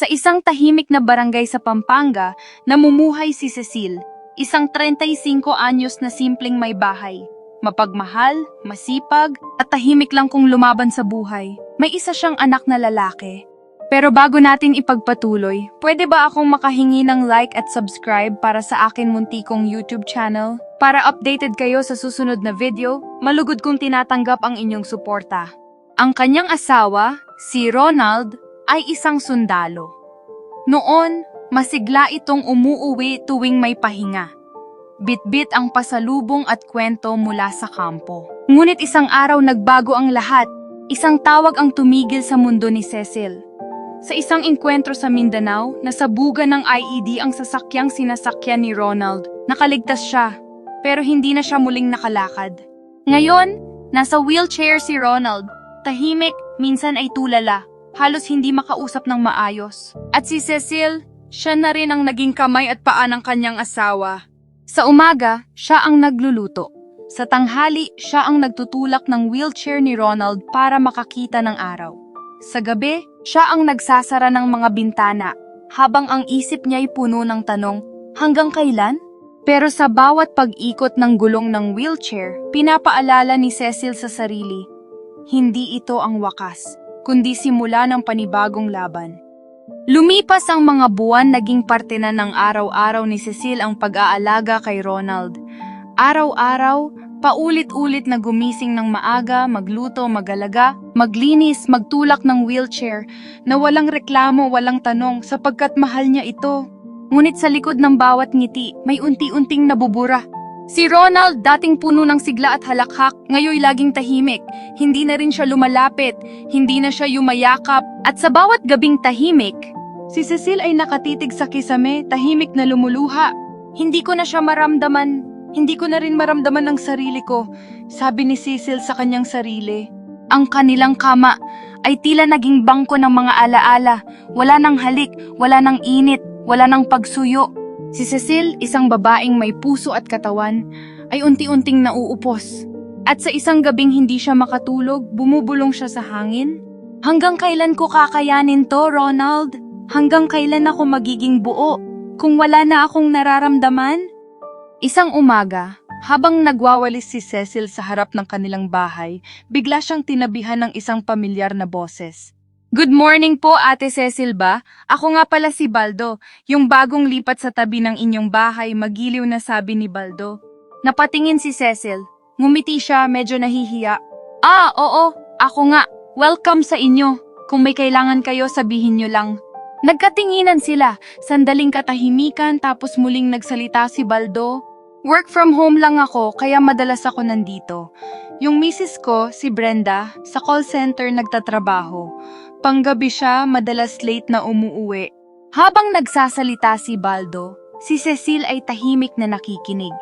Sa isang tahimik na barangay sa Pampanga, namumuhay si Cecil, isang 35 anyos na simpleng may bahay. Mapagmahal, masipag, at tahimik lang kung lumaban sa buhay. May isa siyang anak na lalaki. Pero bago natin ipagpatuloy, pwede ba akong makahingi ng like at subscribe para sa akin muntikong YouTube channel? Para updated kayo sa susunod na video, malugod kong tinatanggap ang inyong suporta. Ang kanyang asawa, si Ronald, ay isang sundalo. Noon, masigla itong umuuwi tuwing may pahinga. Bitbit ang pasalubong at kwento mula sa kampo. Ngunit isang araw nagbago ang lahat. Isang tawag ang tumigil sa mundo ni Cecil. Sa isang engkwentro sa Mindanao, nasabugan ng IED ang sasakyang sinasakyan ni Ronald. Nakaligtas siya, pero hindi na siya muling nakalakad. Ngayon, nasa wheelchair si Ronald. Tahimik, minsan ay tulala. Halos hindi makausap ng maayos. At si Cecil, siya na rin ang naging kamay at paa ng kanyang asawa. Sa umaga, siya ang nagluluto. Sa tanghali, siya ang nagtutulak ng wheelchair ni Ronald para makakita ng araw. Sa gabi, siya ang nagsasara ng mga bintana, habang ang isip niya'y puno ng tanong, hanggang kailan? Pero sa bawat pag-ikot ng gulong ng wheelchair, pinapaalala ni Cecil sa sarili, hindi ito ang wakas, kundi simula ng panibagong laban. Lumipas ang mga buwan naging parte na ng araw-araw ni Cecil ang pag-aalaga kay Ronald. Araw-araw, paulit-ulit na gumising ng maaga, magluto, magalaga, maglinis, magtulak ng wheelchair, na walang reklamo, walang tanong sapagkat mahal niya ito. Ngunit sa likod ng bawat ngiti, may unti-unting nabubura. Si Ronald, dating puno ng sigla at halakhak, ngayoy laging tahimik. Hindi na rin siya lumalapit, hindi na siya yumayakap, at sa bawat gabing tahimik, si Cecil ay nakatitig sa kisame, tahimik na lumuluha. Hindi ko na siya maramdaman, hindi ko na rin maramdaman ang sarili ko, sabi ni Cecil sa kanyang sarili. Ang kanilang kama ay tila naging bangko ng mga alaala, wala nang halik, wala nang init, wala nang pagsuyo. Si Cecil, isang babaeng may puso at katawan, ay unti-unting nauupos. At sa isang gabing hindi siya makatulog, bumubulong siya sa hangin. Hanggang kailan ko kakayanin to, Ronald? Hanggang kailan ako magiging buo? Kung wala na akong nararamdaman? Isang umaga, habang nagwawalis si Cecil sa harap ng kanilang bahay, bigla siyang tinabihan ng isang pamilyar na boses. Good morning po, Ate Cecil ba? Ako nga pala si Baldo, yung bagong lipat sa tabi ng inyong bahay, magiliw na sabi ni Baldo. Napatingin si Cecil. Ngumiti siya, medyo nahihiya. Ah, oo, ako nga. Welcome sa inyo. Kung may kailangan kayo, sabihin nyo lang. Nagkatinginan sila, sandaling katahimikan tapos muling nagsalita si Baldo. Work from home lang ako kaya madalas ako nandito. Yung misis ko, si Brenda, sa call center nagtatrabaho. Panggabi siya, madalas late na umuuwi. Habang nagsasalita si Baldo, si Cecil ay tahimik na nakikinig.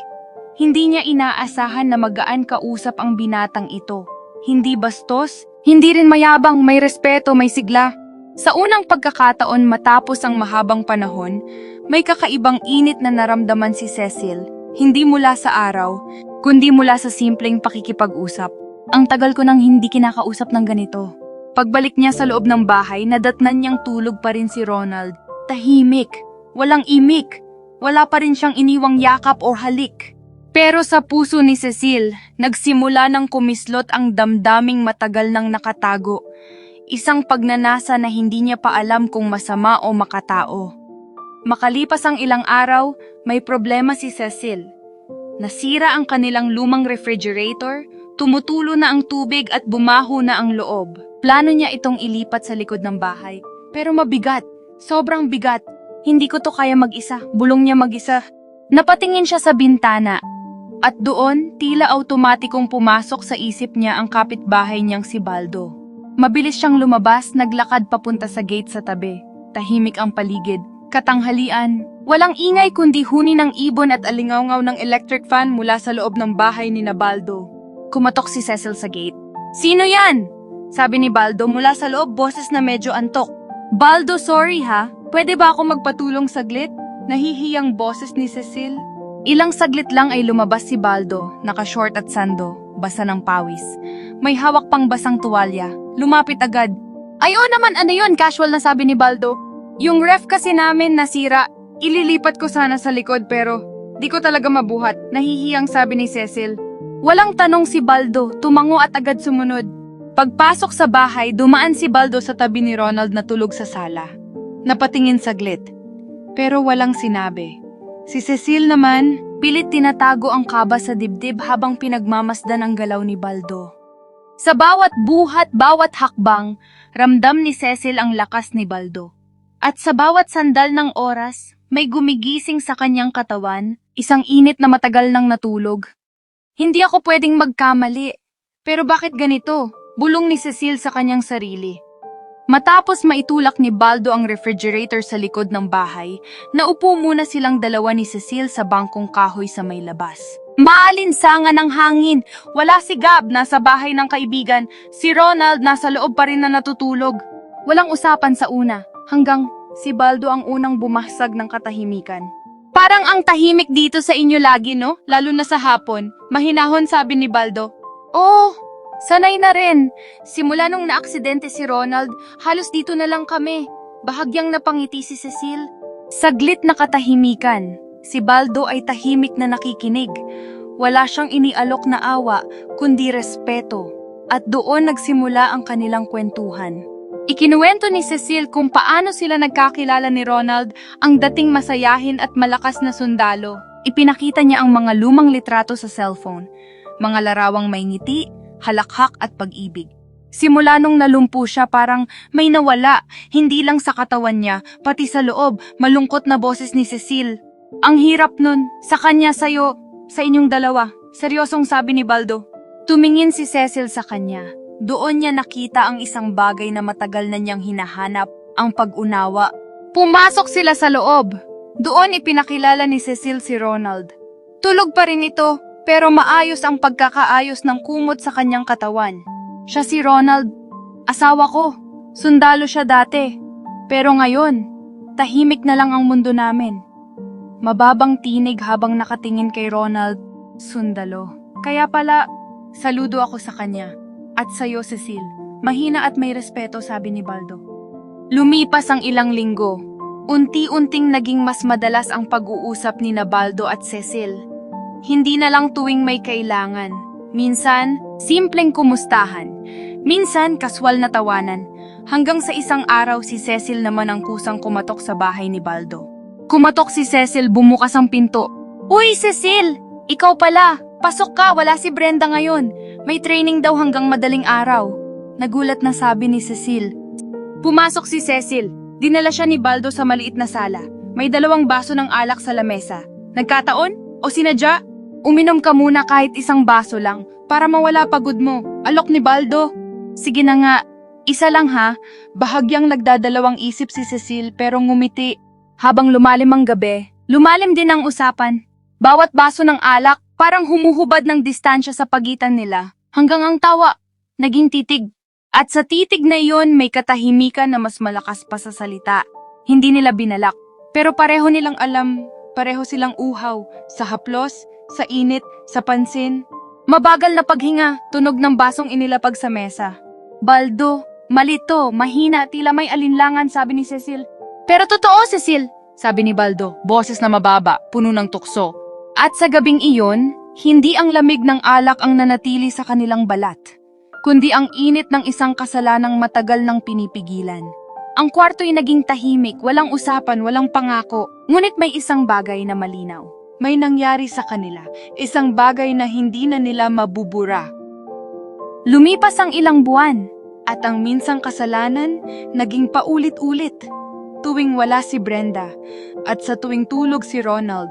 Hindi niya inaasahan na magaan kausap ang binatang ito. Hindi bastos, hindi rin mayabang, may respeto, may sigla. Sa unang pagkakataon matapos ang mahabang panahon, may kakaibang init na naramdaman si Cecil hindi mula sa araw, kundi mula sa simpleng pakikipag-usap. Ang tagal ko nang hindi kinakausap ng ganito. Pagbalik niya sa loob ng bahay, nadatnan niyang tulog pa rin si Ronald. Tahimik, walang imik, wala pa rin siyang iniwang yakap o halik. Pero sa puso ni Cecil, nagsimula ng kumislot ang damdaming matagal nang nakatago. Isang pagnanasa na hindi niya pa alam kung masama o makatao. Makalipas ang ilang araw, may problema si Cecil. Nasira ang kanilang lumang refrigerator, tumutulo na ang tubig at bumaho na ang loob. Plano niya itong ilipat sa likod ng bahay. Pero mabigat, sobrang bigat. Hindi ko to kaya mag-isa, bulong niya mag-isa. Napatingin siya sa bintana. At doon, tila automatikong pumasok sa isip niya ang kapitbahay niyang si Baldo. Mabilis siyang lumabas, naglakad papunta sa gate sa tabi. Tahimik ang paligid. Katanghalian, walang ingay kundi huni ng ibon at alingawngaw ng electric fan mula sa loob ng bahay ni Baldo. Kumatok si Cecil sa gate. Sino yan? Sabi ni Baldo mula sa loob boses na medyo antok. Baldo, sorry ha. Pwede ba ako magpatulong saglit? Nahihiyang boses ni Cecil. Ilang saglit lang ay lumabas si Baldo, naka-short at sando, basa ng pawis. May hawak pang basang tuwalya. Lumapit agad. Ayo naman, ano yun? Casual na sabi ni Baldo. Yung ref kasi namin nasira. Ililipat ko sana sa likod pero di ko talaga mabuhat. Nahihiyang sabi ni Cecil. Walang tanong si Baldo, tumango at agad sumunod. Pagpasok sa bahay, dumaan si Baldo sa tabi ni Ronald na tulog sa sala. Napatingin saglit. Pero walang sinabi. Si Cecil naman, pilit tinatago ang kaba sa dibdib habang pinagmamasdan ang galaw ni Baldo. Sa bawat buhat, bawat hakbang, ramdam ni Cecil ang lakas ni Baldo. At sa bawat sandal ng oras, may gumigising sa kanyang katawan, isang init na matagal nang natulog. Hindi ako pwedeng magkamali. Pero bakit ganito? Bulong ni Cecil sa kanyang sarili. Matapos maitulak ni Baldo ang refrigerator sa likod ng bahay, naupo muna silang dalawa ni Cecil sa bangkong kahoy sa may labas. Maalinsangan ng hangin. Wala si Gab, nasa bahay ng kaibigan. Si Ronald, nasa loob pa rin na natutulog. Walang usapan sa una, hanggang si Baldo ang unang bumahsag ng katahimikan. Parang ang tahimik dito sa inyo lagi, no? Lalo na sa hapon. Mahinahon sabi ni Baldo. Oh, sanay na rin. Simula nung naaksidente si Ronald, halos dito na lang kami. Bahagyang napangiti si Cecil. Saglit na katahimikan. Si Baldo ay tahimik na nakikinig. Wala siyang inialok na awa, kundi respeto. At doon nagsimula ang kanilang kwentuhan. Ikinuwento ni Cecil kung paano sila nagkakilala ni Ronald ang dating masayahin at malakas na sundalo. Ipinakita niya ang mga lumang litrato sa cellphone, mga larawang may ngiti, halakhak at pag-ibig. Simula nung nalumpo siya parang may nawala, hindi lang sa katawan niya, pati sa loob, malungkot na boses ni Cecil. Ang hirap nun, sa kanya sa'yo, sa inyong dalawa, seryosong sabi ni Baldo. Tumingin si Cecil sa kanya. Doon niya nakita ang isang bagay na matagal na niyang hinahanap, ang pag-unawa. Pumasok sila sa loob. Doon ipinakilala ni Cecil si Ronald. Tulog pa rin ito, pero maayos ang pagkakaayos ng kumot sa kanyang katawan. Siya si Ronald. Asawa ko. Sundalo siya dati. Pero ngayon, tahimik na lang ang mundo namin. Mababang tinig habang nakatingin kay Ronald, sundalo. Kaya pala, saludo ako sa kanya. At sa'yo, Cecil. Mahina at may respeto, sabi ni Baldo. Lumipas ang ilang linggo. Unti-unting naging mas madalas ang pag-uusap ni Baldo at Cecil. Hindi na lang tuwing may kailangan. Minsan, simpleng kumustahan. Minsan, kaswal na tawanan. Hanggang sa isang araw si Cecil naman ang kusang kumatok sa bahay ni Baldo. Kumatok si Cecil, bumukas ang pinto. Uy, Cecil! Ikaw pala! Pasok ka, wala si Brenda ngayon. May training daw hanggang madaling araw. Nagulat na sabi ni Cecil. Pumasok si Cecil. Dinala siya ni Baldo sa maliit na sala. May dalawang baso ng alak sa lamesa. Nagkataon? O sinadya? Uminom ka muna kahit isang baso lang para mawala pagod mo. Alok ni Baldo. Sige na nga. Isa lang ha. Bahagyang nagdadalawang isip si Cecil pero ngumiti. Habang lumalim ang gabi, lumalim din ang usapan. Bawat baso ng alak parang humuhubad ng distansya sa pagitan nila. Hanggang ang tawa, naging titig. At sa titig na iyon may katahimikan na mas malakas pa sa salita. Hindi nila binalak. Pero pareho nilang alam, pareho silang uhaw, sa haplos, sa init, sa pansin. Mabagal na paghinga, tunog ng basong inilapag sa mesa. Baldo, malito, mahina, tila may alinlangan, sabi ni Cecil. Pero totoo, Cecil, sabi ni Baldo, boses na mababa, puno ng tukso. At sa gabing iyon, hindi ang lamig ng alak ang nanatili sa kanilang balat, kundi ang init ng isang kasalanang matagal nang pinipigilan. Ang kwarto'y naging tahimik, walang usapan, walang pangako, ngunit may isang bagay na malinaw. May nangyari sa kanila, isang bagay na hindi na nila mabubura. Lumipas ang ilang buwan, at ang minsang kasalanan naging paulit-ulit. Tuwing wala si Brenda, at sa tuwing tulog si Ronald,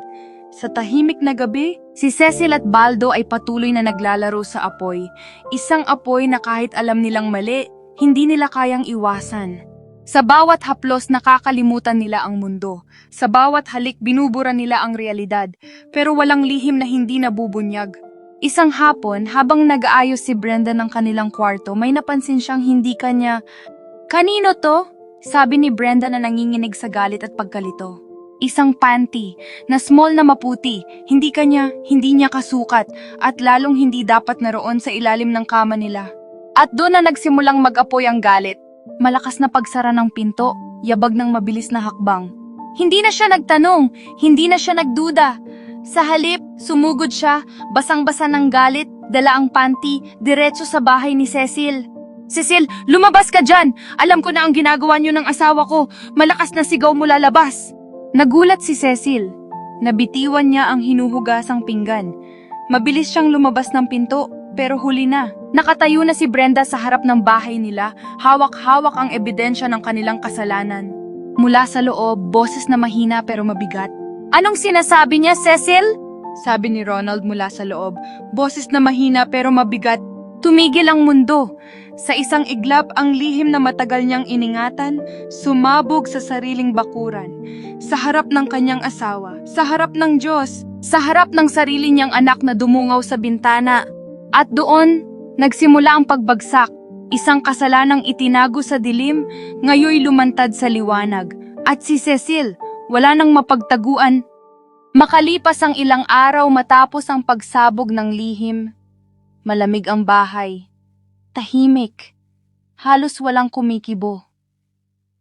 sa tahimik na gabi, si Cecil at Baldo ay patuloy na naglalaro sa apoy. Isang apoy na kahit alam nilang mali, hindi nila kayang iwasan. Sa bawat haplos nakakalimutan nila ang mundo. Sa bawat halik binubura nila ang realidad, pero walang lihim na hindi nabubunyag. Isang hapon, habang nag-aayos si Brenda ng kanilang kwarto, may napansin siyang hindi kanya, Kanino to? Sabi ni Brenda na nanginginig sa galit at pagkalito. Isang panty na small na maputi, hindi kanya, hindi niya kasukat at lalong hindi dapat naroon sa ilalim ng kama nila. At doon na nagsimulang mag-apoy ang galit. Malakas na pagsara ng pinto, yabag ng mabilis na hakbang. Hindi na siya nagtanong, hindi na siya nagduda. Sa halip, sumugod siya, basang-basa ng galit, dala ang panty, diretso sa bahay ni Cecil. Cecil, lumabas ka dyan! Alam ko na ang ginagawa niyo ng asawa ko. Malakas na sigaw mo lalabas. Nagulat si Cecil. Nabitiwan niya ang hinuhugasang pinggan. Mabilis siyang lumabas ng pinto, pero huli na. Nakatayo na si Brenda sa harap ng bahay nila, hawak-hawak ang ebidensya ng kanilang kasalanan. Mula sa loob, boses na mahina pero mabigat. Anong sinasabi niya, Cecil? Sabi ni Ronald mula sa loob, boses na mahina pero mabigat. Tumigil ang mundo. Sa isang iglap ang lihim na matagal niyang iningatan, sumabog sa sariling bakuran. Sa harap ng kanyang asawa, sa harap ng Diyos, sa harap ng sarili niyang anak na dumungaw sa bintana. At doon, nagsimula ang pagbagsak. Isang kasalanang itinago sa dilim, ngayoy lumantad sa liwanag. At si Cecil, wala nang mapagtaguan. Makalipas ang ilang araw matapos ang pagsabog ng lihim, malamig ang bahay. Tahimik. Halos walang kumikibo.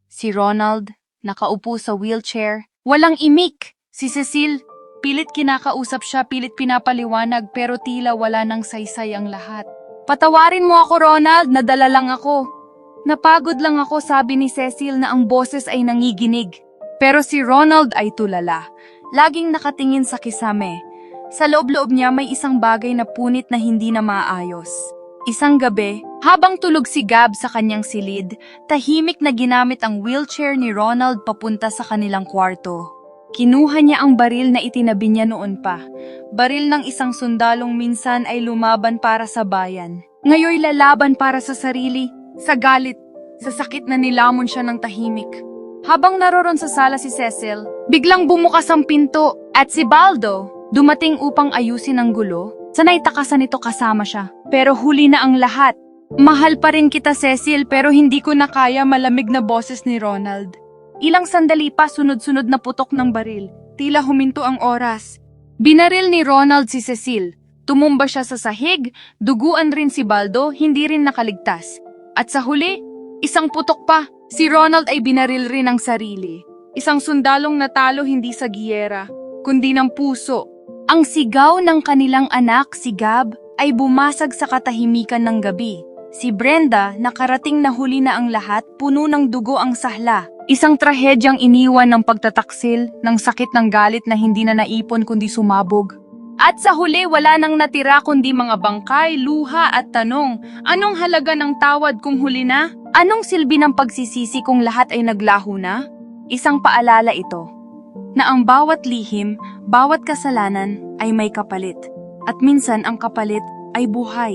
Si Ronald, nakaupo sa wheelchair, walang imik. Si Cecil, pilit kinakausap siya, pilit pinapaliwanag pero tila wala nang saysay ang lahat. Patawarin mo ako, Ronald, nadala lang ako. Napagod lang ako, sabi ni Cecil na ang boses ay nangiginig. Pero si Ronald ay tulala. Laging nakatingin sa kisame. Sa loob-loob niya may isang bagay na punit na hindi na maayos. Isang gabi, habang tulog si Gab sa kanyang silid, tahimik na ginamit ang wheelchair ni Ronald papunta sa kanilang kwarto. Kinuha niya ang baril na itinabi niya noon pa. Baril ng isang sundalong minsan ay lumaban para sa bayan. Ngayoy lalaban para sa sarili, sa galit, sa sakit na nilamon siya ng tahimik. Habang naroron sa sala si Cecil, biglang bumukas ang pinto at si Baldo, dumating upang ayusin ang gulo. Sanay takasan ito kasama siya. Pero huli na ang lahat. Mahal pa rin kita Cecil pero hindi ko na kaya malamig na boses ni Ronald. Ilang sandali pa sunod-sunod na putok ng baril. Tila huminto ang oras. Binaril ni Ronald si Cecil. Tumumba siya sa sahig, duguan rin si Baldo, hindi rin nakaligtas. At sa huli, isang putok pa, si Ronald ay binaril rin ang sarili. Isang sundalong natalo hindi sa giyera, kundi ng puso. Ang sigaw ng kanilang anak, si Gab, ay bumasag sa katahimikan ng gabi. Si Brenda, nakarating na huli na ang lahat, puno ng dugo ang sahla. Isang trahedyang iniwan ng pagtataksil, ng sakit ng galit na hindi na naipon kundi sumabog. At sa huli, wala nang natira kundi mga bangkay, luha at tanong, anong halaga ng tawad kung huli na? Anong silbi ng pagsisisi kung lahat ay naglaho na? Isang paalala ito, na ang bawat lihim, bawat kasalanan ay may kapalit. At minsan ang kapalit ay buhay.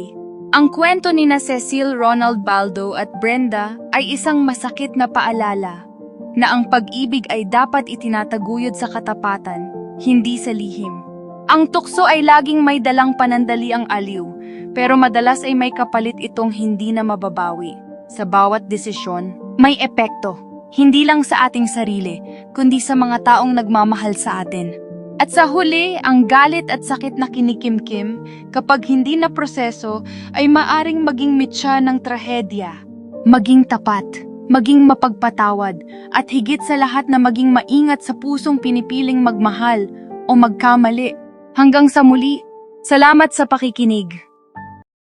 Ang kwento ni na Cecil Ronald Baldo at Brenda ay isang masakit na paalala na ang pag-ibig ay dapat itinataguyod sa katapatan, hindi sa lihim. Ang tukso ay laging may dalang panandali ang aliw, pero madalas ay may kapalit itong hindi na mababawi. Sa bawat desisyon, may epekto, hindi lang sa ating sarili, kundi sa mga taong nagmamahal sa atin. At sa huli, ang galit at sakit na kinikimkim, kapag hindi na proseso, ay maaring maging mitya ng trahedya. Maging tapat, maging mapagpatawad, at higit sa lahat na maging maingat sa pusong pinipiling magmahal o magkamali. Hanggang sa muli, salamat sa pakikinig.